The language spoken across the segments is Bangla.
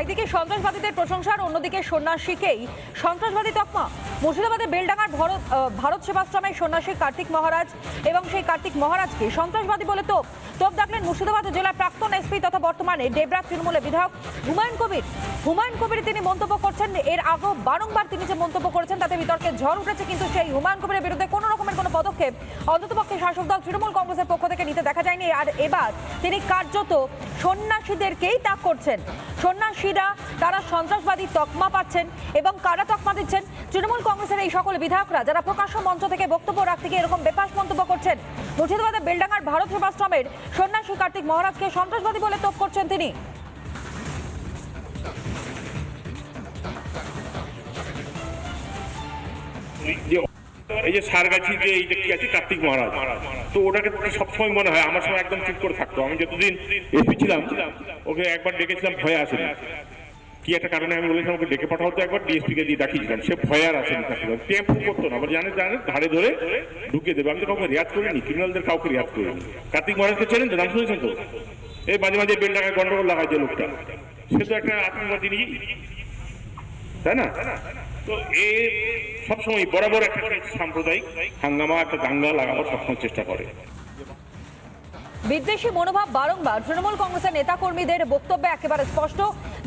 একদিকে সন্ত্রাসবাদীদের প্রশংসার অন্যদিকে সন্ন্যাসীকেই সন্ত্রাসবাদী তকমা। মুর্শিদাবাদের বেলডাঙ্গার ভারত ভারত সেবাশ্রমের সন্ন্যাসী কার্তিক মহারাজ এবং সেই কার্তিক মহারাজকে সন্ত্রাসবাদী বলে তোপ। তোপ ডাকলেন মুর্শিদাবাদ জেলার প্রাক্তন এসপি তথা বর্তমানে ডেবরা তৃণমূলের বিধায়ক হুমায়ুন কবির। হুমায়ুন কবির তিনি মন্তব্য করছেন, এর আগেও বারংবার তিনি যে মন্তব্য করেছেন তাতে বিতর্কে ঝড় উঠেছে, কিন্তু সেই হুমায়ুন কবিরের বিরুদ্ধে কোনো রকমের কোনো পদক্ষেপ অন্ততপক্ষে শাসক দল তৃণমূল কংগ্রেসের পক্ষ থেকে নিতে দেখা আর এবার তিনি কার্যত সন্ন্যাসীদেরকেই তাক করছেন। সন্ন্যাসীরা তারা সন্ত্রাসবাদী তকমা পাচ্ছেন এবং কারা তকমা দিচ্ছেন? তৃণমূল কংগ্রেসের এই সকল বিধায়করা যারা প্রকাশ্য মঞ্চ থেকে বক্তব্য রাখতে গিয়ে এরকম বেপাস মন্তব্য করছেন, মুর্শিদাবাদের বেলডাঙ্গার ভারত সেবাশ্রমের সন্ন্যাসী কার্তিক মহারাজকে সন্ত্রাসবাদী বলে তোপ করছেন তিনি। এই যে এই যে এই যে কি আছে, কার্তিক মহারাজ, তো ওটাকে সবসময় মনে হয়, আমার সময় একদম চুপ করে থাকতো। আমি যতদিন এসপি ছিলাম, ওকে একবার ডেকেছিলাম, ভয়ে আসেনি। কি একটা কারণে আমি বলেছিলাম, ওকে ডেকে পাঠাও তো একবার ডিএসপি কে দিয়ে ডাকিয়েছিলাম সে ভয়ে আর আসেনি করতো না, আবার জানে জানে ধারে ধরে ঢুকিয়ে দেবে। আমি তো কাউকে রেয়াজ করিনি, ক্রিমিনালদের কাউকে রেয়াজ করিনি। কার্তিক মহারাজকে চেনেন তো, নাম শুনেছেন তো? এই মাঝে মাঝে বেল টাকায় গন্ডগোল লাগায় যে লোকটা। সে তো একটা আতঙ্কবাদী নিয়ে তাই না? তো এ সবসময় বরাবর একটা সাম্প্রদায়িক হাঙ্গামা একটা দাঙ্গা লাগানোর সবসময় চেষ্টা করে। বিদ্বেষী মনোভাব বারংবার। তৃণমূল কংগ্রেসের নেতাকর্মীদের বক্তব্যে একেবারে স্পষ্ট।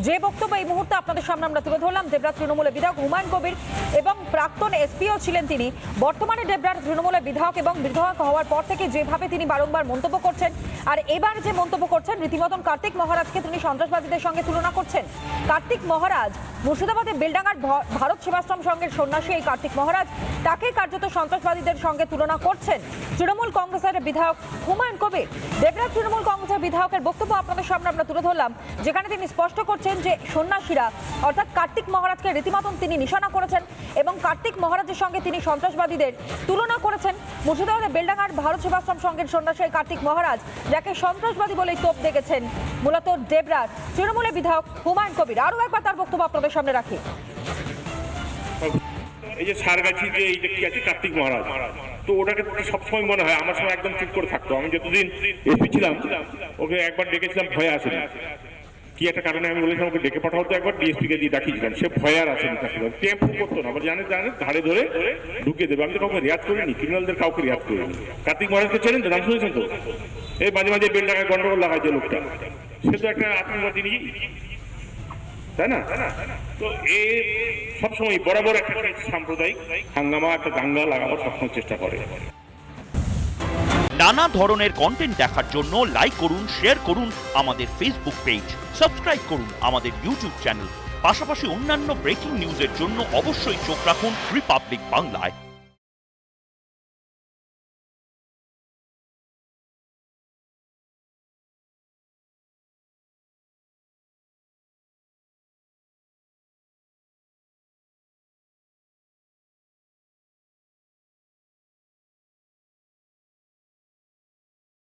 যে বক্তব্য এই মুহূর্তে আপনাদের সামনে আমরা তুলে ধরলাম দেবরাজ তৃণমূলের বিধায়ক হুমায়ুন কবির এবং প্রাক্তন এসপিও ছিলেন তিনি। বর্তমানে দেবরাজ তৃণমূলের বিধায়ক এবং বিধায়ক হওয়ার পর থেকে যেভাবে তিনি বারংবার মন্তব্য করছেন, আর এবার যে মন্তব্য করছেন, রীতিমতন কার্তিক মহারাজকে তিনি সন্ত্রাসবাদীদের সঙ্গে তুলনা করছেন। কার্তিক মহারাজ মুর্শিদাবাদের বেলডাঙ্গার ভারত সেবাশ্রম সংঘের সন্ন্যাসী এই কার্তিক মহারাজ তাকে কার্যত সন্ত্রাসবাদীদের সঙ্গে তুলনা করছেন। তৃণমূল কংগ্রেসের বিধায়ক হুমায়ুন কবির। দেবরাজ তৃণমূল কংগ্রেসের বিধায়কের বক্তব্য আপনাদের সামনে আমরা তুলে ধরলাম, যেখানে তিনি স্পষ্ট করছেন যে সন্ন্যাসীরা, অর্থাৎ কার্তিক মহারাজকে রীতিমতন তিনি নিশানা করেছেন এবং কার্তিক মহারাজের সঙ্গে তিনি সন্ত্রাসবাদীদের তুলনা করেছেন। মুর্শিদাবাদের বেলডাঙ্গার ভারত সেবাশ্রম সংঘের সন্ন্যাসী কার্তিক মহারাজ, যাকে সন্ত্রাসবাদী বলেই তোপ দেখেছেন মূলত দেবরাজ তৃণমূলের বিধায়ক হুমায়ুন কবির। আরও একবার তার বক্তব্য আপনাদের সামনে রাখি। এই যে সারগাছি যে এইটা কি আছে, কার্তিক মহারাজ। তো ওটাকে তো সবসময় মনে হয়। আমার সময় একদম চুপ করে থাকতো। আমি যতদিন এসপি ছিলাম, ওকে একবার ডেকেছিলাম, ভয়ে আসেনি। কি একটা কারণে আমি বলেছিলাম, ওকে ডেকে পাঠাও তো একবার ডিএসপি কে দিয়ে ডাকিয়েছিলাম সে ভয়ে আর আসেনি থাকতো টেম্পু করতো না, আবার জানে জানে, ধারে ধরে ঢুকিয়ে দেবে। আমি তো কাউকে রেয়াজ করিনি, ক্রিমিনালদের কাউকে রেয়াজ করিনি। কার্তিক মহারাজকে চেনেন তো? নাম শুনেছেন তো? এই মাঝে মাঝে বেল টাকায় গন্ডগোল লাগায় যে লোকটা। সে তো একটা নিয়ে তাই না? তো এ সবসময় বরাবর একটা সাম্প্রদায়িক হাঙ্গামা, একটা দাঙ্গা লাগাবার সবসময় চেষ্টা করে। নানা ধরনের কন্টেন্ট দেখার জন্য লাইক করুন শেয়ার করুন আমাদের ফেসবুক পেজ সাবস্ক্রাইব করুন আমাদের ইউটিউব চ্যানেল পাশাপাশি অন্যান্য ব্রেকিং নিউজের জন্য অবশ্যই চোখ রাখুন রিপাবলিক বাংলায়